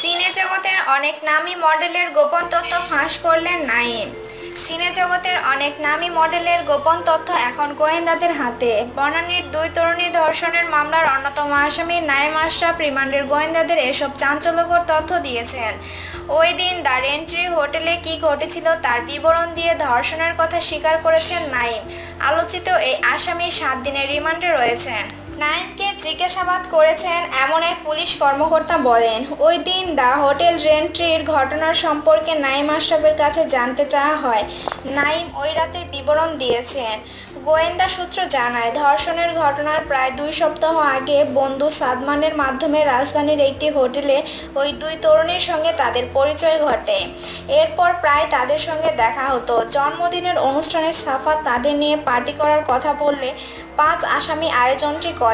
সিনে জগতের অনেক নামী মডেলের গোপন তথ্য ফাঁস করলেন নাইম। সিনে জগতের অনেক নামী মডেলের গোপন তথ্য এখন গোয়েন্দাদের হাতে। বনানীর দুই তরুণী ধর্ষণের মামলার অন্যতম আসামি নাইম আশরাফ রিমান্ডের গোয়েন্দাদের এসব চাঞ্চল্যকর তথ্য দিয়েছেন। ওই দিন দ্য রেন্ট্রি হোটেলে কি ঘটেছিল তার বিবরণ দিয়ে ধর্ষণের কথা স্বীকার করেছেন নাইম। আলোচিত এই আসামি সাত দিনের রিমান্ডে রয়েছেন। নাইমকে জিজ্ঞাসাবাদ করেছেন, এমন এক পুলিশ কর্মকর্তা বলেন, ওই দিন দ্য হোটেল রেন্ট্রির ঘটনার সম্পর্কে নাইম আশরাফের কাছে জানতে চাওয়া হয়। নাইম ওই রাতের বিবরণ দিয়েছেন। গোয়েন্দা সূত্র জানায়, ধর্ষণের ঘটনার প্রায় দুই সপ্তাহ আগে বন্ধু সাদমানের মাধ্যমে রাজধানীর একটি হোটেলে ওই দুই তরুণীর সঙ্গে তাদের পরিচয় ঘটে। এরপর প্রায় তাদের সঙ্গে দেখা হতো। জন্মদিনের অনুষ্ঠানে সাফাত তাদের নিয়ে পার্টি করার কথা বললে পাঁচ আসামি আয়োজনটি করে।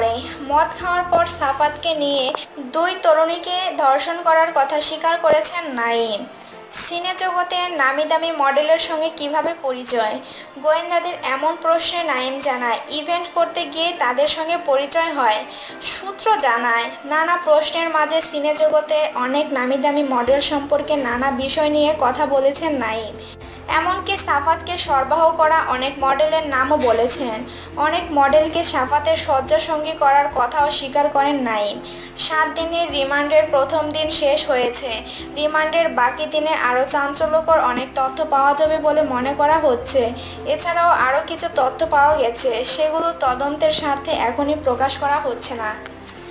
মদ খাওয়ার পর সাফাতকে নিয়ে দুই তরুণীকে ধর্ষণ করার কথা স্বীকার করেছেন নাইম সিনে জগতের নামি দামি মডেলের সঙ্গে কীভাবে পরিচয়? গোয়েন্দাদের এমন প্রশ্নে নাইম জানায়, ইভেন্ট করতে গিয়ে তাদের সঙ্গে পরিচয় হয়। সূত্র জানায়, নানা প্রশ্নের মাঝে সিনে জগতে অনেক নামি দামি মডেল সম্পর্কে নানা বিষয় নিয়ে কথা বলেছেন নাইম এমনকি সাফাতকে সরবরাহ করা অনেক মডেলের নামও বলেছেন। অনেক মডেলকে সাফাতের শয্যাসঙ্গী করার কথাও স্বীকার করেন নাইম সাত দিনের রিমান্ডের প্রথম দিন শেষ হয়েছে। রিমান্ডের বাকি দিনে আরও চাঞ্চল্যকর অনেক তথ্য পাওয়া যাবে বলে মনে করা হচ্ছে। এছাড়াও আরও কিছু তথ্য পাওয়া গেছে। সেগুলো তদন্তের স্বার্থে এখনই প্রকাশ করা হচ্ছে না।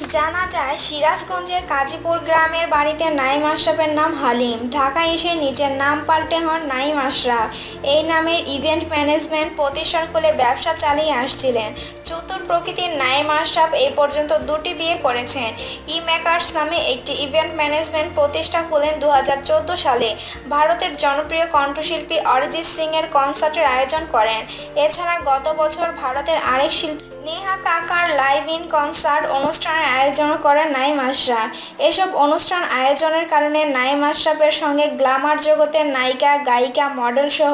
জানা যায়, সিরাজগঞ্জের কাজীপুর গ্রামের বাড়িতে নাইম আশরাফের নাম হালিম। ঢাকা এসে নিজের নাম পাল্টে হন নাইম আশরাফ। এই নামের ইভেন্ট ম্যানেজমেন্ট প্রতিষ্ঠান খুলে ব্যবসা চালিয়ে আসছিলেন। চতুর প্রকৃতির নাইম আশরাফ এই পর্যন্ত দুটি বিয়ে করেছেন। ই মেকার্স নামে একটি ইভেন্ট ম্যানেজমেন্ট প্রতিষ্ঠা খুলেন দু হাজার চৌদ্দ সালে। ভারতের জনপ্রিয় কণ্ঠশিল্পী অরিজিৎ সিং এর কনসার্টের আয়োজন করেন। এছাড়া গত বছর ভারতের আরেক শিল্পী নেহা কাকার লাইভ ইন কনসার্ট অনুষ্ঠানের আয়োজন করে নাইম আশরাফ। এসব অনুষ্ঠান আয়োজনের কারণে নাইম আশরাফের সঙ্গে গ্ল্যামার জগতের নায়িকা, গায়িকা মডেল সহ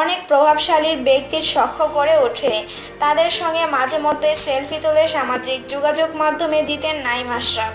অনেক প্রভাবশালীর ব্যক্তির সখ্য করে ওঠে। তাদের সঙ্গে মাঝে মধ্যে সেলফি তুলে সামাজিক যোগাযোগ মাধ্যমে দিতেন নাইম আশরাফ।